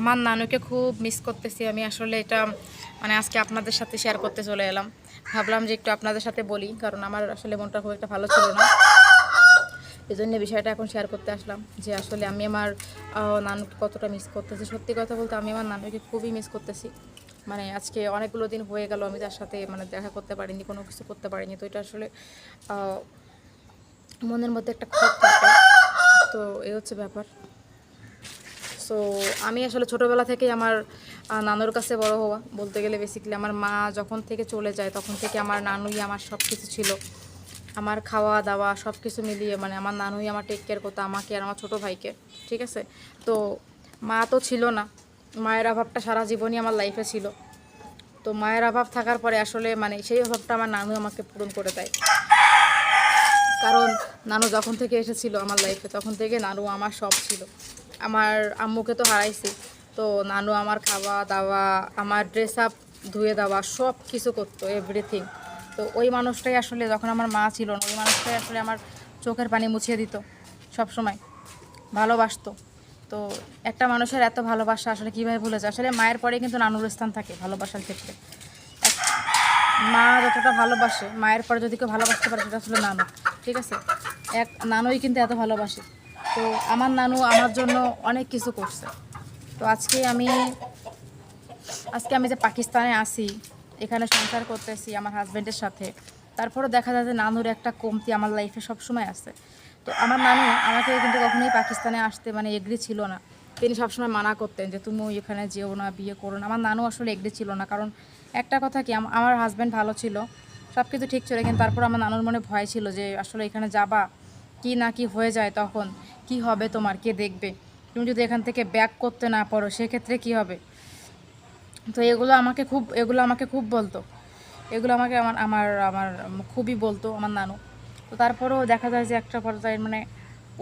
আমার নানুকে খুব মিস করতেছি। আমি আসলে এটা মানে আজকে আপনাদের সাথে শেয়ার করতে চলে এলাম। ভাবলাম যে একটু আপনাদের সাথে বলি, কারণ আমার আসলে মনটা খুব একটা ভালো ছিল না। এই জন্য বিষয়টা এখন শেয়ার করতে আসলাম যে আসলে আমি আমার নানুকে কতটা মিস করতেছি। সত্যি কথা বলতে আমি আমার নানুকে খুবই মিস করতেছি। মানে আজকে অনেকগুলো দিন হয়ে গেল, আমি তার সাথে মানে দেখা করতে পারিনি, কোনো কিছু করতে পারিনি। তো এটা আসলে মনের মধ্যে একটা ক্ষোভ থাকে। তো এই হচ্ছে ব্যাপার। সো আমি আসলে ছোটোবেলা থেকেই আমার নানুর কাছে বড় হওয়া। বলতে গেলে বেসিক্যালি আমার মা যখন থেকে চলে যায়, তখন থেকে আমার নানুই আমার সব কিছু ছিল। আমার খাওয়া দাওয়া সব কিছু মিলিয়ে মানে আমার নানুই আমার টেক কেয়ার করতো, আমাকে আর আমার ছোটো ভাইকে, ঠিক আছে? তো মা তো ছিল না। মায়ের অভাবটা সারা জীবনই আমার লাইফে ছিল। তো মায়ের অভাব থাকার পরে আসলে মানে সেই অভাবটা আমার নানু আমাকে পূরণ করে দেয়। কারণ নানু যখন থেকে এসেছিল আমার লাইফে তখন থেকে নানু আমার সব ছিল। আমার আম্মুকে তো হারাইছি। তো নানু আমার খাওয়া দাওয়া, আমার ড্রেস আপ ধুয়ে দেওয়া, সব কিছু করতো এভরিথিং তো ওই মানুষটাই আসলে যখন আমার মা ছিল না, ওই মানুষটাই আসলে আমার চোখের পানি মুছিয়ে দিত সব সময় ভালোবাসতো। তো একটা মানুষের এত ভালোবাসা আসলে কীভাবে ভুলে যায়? আসলে মায়ের পরে কিন্তু নানুর স্থান থাকে ভালোবাসার ক্ষেত্রে। মা যতটা ভালোবাসে, মায়ের পরে যদি কেউ ভালোবাসতে পারে, সেটা আসলে নানু, ঠিক আছে? এক নানুই কিন্তু এত ভালোবাসে। তো আমার নানু আমার জন্য অনেক কিছু করছে। তো আজকে আমি আজকে আমি যে পাকিস্তানে আসি এখানে সংসার করতেছি আমার হাজব্যান্ডের সাথে তারপরে দেখা যায় যে নানুর একটা কমতি আমার লাইফে সবসময় আছে। তো আমার নানু আমাকে কিন্তু কখনোই পাকিস্তানে আসতে মানে এগ্রি ছিল না। তিনি সবসময় মানা করতেন যে, তুমি এখানে যেও না, বিয়ে করো না। আমার নানু আসলে এগ্রি ছিল না। কারণ একটা কথা কি আমার হাজব্যান্ড ভালো ছিল সব কিছু ঠিক ছিল, কিন্তু তারপর আমার নানুর মনে ভয় ছিল যে, আসলে এখানে যাবা? কি না কি হয়ে যায় তখন? কি হবে তোমার? কে দেখবে? তুমি যদি এখান থেকে ব্যাক করতে না পারো, সেক্ষেত্রে কি হবে? তো এগুলো আমাকে খুব, এগুলো আমাকে খুব বলতো। এগুলো আমাকে আমার আমার আমার খুবই বলতো আমার নানু। তো তারপরেও দেখা যায় যে একটা পর্যায়ে মানে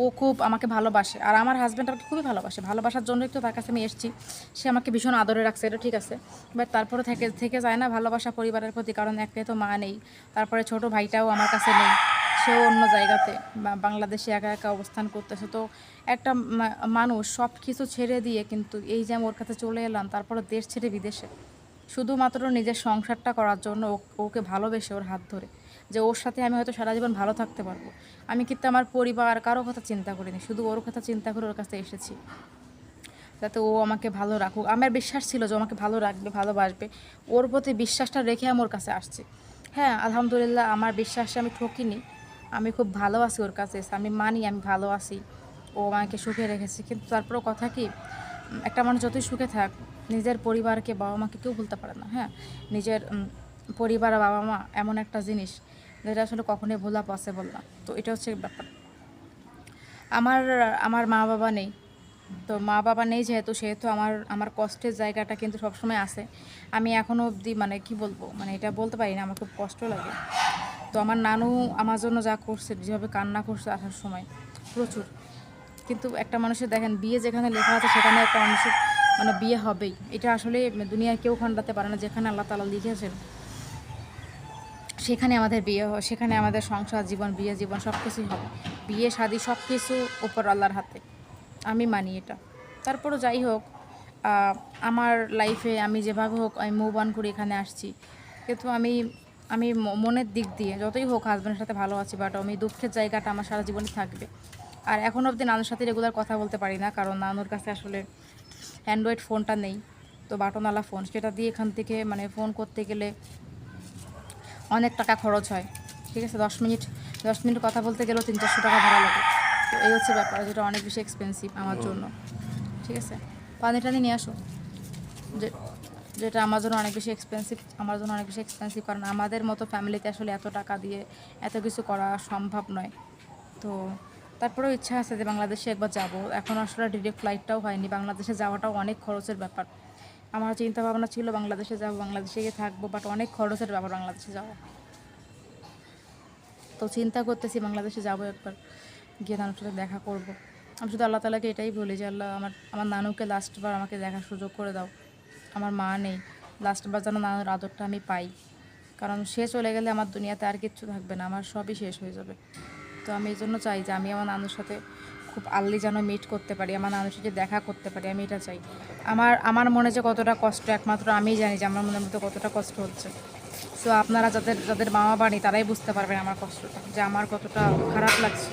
ও খুব আমাকে ভালোবাসে। আর আমার হাজব্যান্ড আমাকে খুবই ভালোবাসে। ভালোবাসার জন্যই তো তার কাছে আমি এসেছি। সে আমাকে ভীষণ আদরে রাখছে, এটা ঠিক আছে। বাট তারপরে থেকে থেকে যায় না ভালোবাসা পরিবারের প্রতি, কারণ একে তো মা নেই। তারপরে ছোট ভাইটাও আমার কাছে নেই। সেও অন্য জায়গাতে বাংলাদেশে একা একা অবস্থান করতেছে। তো একটা মানুষ সব কিছু ছেড়ে দিয়ে কিন্তু এই যে ওর কাছে চলে এলাম তারপরে দেশ ছেড়ে বিদেশে। শুধুমাত্র নিজের সংসারটা করার জন্য ওকে ভালোবেসে ওর হাত ধরে যে ওর সাথে আমি হয়তো সারা জীবন ভালো থাকতে পারব। আমি কিন্তু আমার পরিবার কারও কথা চিন্তা করিনি, শুধু ওর কথা চিন্তা করে ওর কাছে এসেছি। যাতে ও আমাকে ভালো রাখুক। আমার বিশ্বাস ছিল যে আমাকে ভালো রাখবে, ভালোবাসবে। ওর প্রতি বিশ্বাসটা রেখে আমি ওর কাছে আসছি। হ্যাঁ আলহামদুলিল্লাহ আমার বিশ্বাসে আমি ঠকিনি। আমি খুব ভালো আছি ওর কাছে, আমি মানি আমি ভালো আছি ও আমাকে সুখে রেখেছে। কিন্তু তারপরেও কথা কি, একটা মানুষ যতই সুখে থাক, নিজের পরিবারকে বাবা মাকে কেউ ভুলতে পারে না হ্যাঁ? নিজের পরিবার বাবা মা এমন একটা জিনিস যেটা আসলে কখনোই ভোলা পসিবল না। তো এটা হচ্ছে ব্যাপার। আমার আমার মা বাবা নেই। তো মা বাবা নেই যেহেতু, সেহেতু আমার আমার কষ্টের জায়গাটা কিন্তু সবসময় আছে। আমি এখনও অবধি মানে কি বলব মানে এটা বলতে পারি না, আমার খুব কষ্ট লাগে। তো আমার নানু আমার জন্য যা করছে, যেভাবে কান্না করছে আসার সময়, প্রচুর। কিন্তু একটা মানুষের দেখেন, বিয়ে যেখানে লেখা আছে সেখানে একটা মানুষের মানে বিয়ে হবেই। এটা আসলে দুনিয়ায় কেউ খান্ডাতে পারে না, যেখানে আল্লাহ তালা লিখেছেন, সেখানে আমাদের বিয়ে হয় সেখানে আমাদের সংসার, জীবন, বিয়ে জীবন সব কিছুই হবে। বিয়ে, শাদি সব কিছু ওপর আল্লাহর হাতে। আমি মানি এটা। তারপরও যাই হোক আমার লাইফে আমি যেভাবে হোক, আমি মুভ অন করে এখানে আসছি। কিন্তু আমি আমি মনের দিক দিয়ে যতই হোক হাজব্যান্ডের সাথে ভালো আছি বাট আমি দুঃখের জায়গাটা আমার সারা জীবনই থাকবে। আর এখন অবধি নানুর সাথে রেগুলার কথা বলতে পারি না কারণ নানুর কাছে আসলে অ্যান্ড্রয়েড ফোনটা নেই তো বাটনওয়ালা ফোন সেটা দিয়ে এখান থেকে মানে ফোন করতে গেলে অনেক টাকা খরচ হয় ঠিক আছে? দশ মিনিট দশ মিনিট কথা বলতে গেলেও তিন চারশো টাকা ভাড়া লাগে। তো এই হচ্ছে ব্যাপার যেটা অনেক বেশি এক্সপেন্সিভ আমার জন্য ঠিক আছে? পানি টানি নিয়ে আসো। যে যেটা আমার জন্য অনেক বেশি এক্সপেন্সিভ আমার জন্য অনেক বেশি এক্সপেন্সিভ কারণ আমাদের মতো ফ্যামিলিতে আসলে এত টাকা দিয়ে এত কিছু করা সম্ভব নয়। তো তারপরেও ইচ্ছা আছে যে বাংলাদেশে একবার যাব। এখন আসলে ডিরেক্ট ফ্লাইটটাও হয়নি। বাংলাদেশে যাওয়াটাও অনেক খরচের ব্যাপার। আমার চিন্তা ভাবনা ছিল বাংলাদেশে যাব, বাংলাদেশে গিয়ে থাকব বাট অনেক খরচের ব্যাপার বাংলাদেশে যাওয়া। তো চিন্তা করতেছি বাংলাদেশে যাব একবার। গিয়ে নানুর সাথে দেখা করব। আমি শুধু আল্লাহ তালাকে এটাই বলি যে, আল্লাহ আমার আমার নানুকে লাস্টবার আমাকে দেখার সুযোগ করে দাও। আমার মা নেই। লাস্টবার যেন নানুর আদরটা আমি পাই। কারণ সে চলে গেলে আমার দুনিয়াতে আর কিচ্ছু থাকবে না, আমার সবই শেষ হয়ে যাবে। তো আমি এই জন্য চাই যে আমি আমার নানুর সাথে খুব আর্লি যেন মিট করতে পারি, আমার নানুর সাথে দেখা করতে পারি, আমি এটা চাই। আমার আমার মনে যে কতটা কষ্ট, একমাত্র আমিই জানি যে আমার মনের মধ্যে কতটা কষ্ট হচ্ছে। সো আপনারা যাদের যাদের মামা বাড়ি তারাই বুঝতে পারবেন আমার কষ্টটা, যে আমার কতটা খারাপ লাগছে।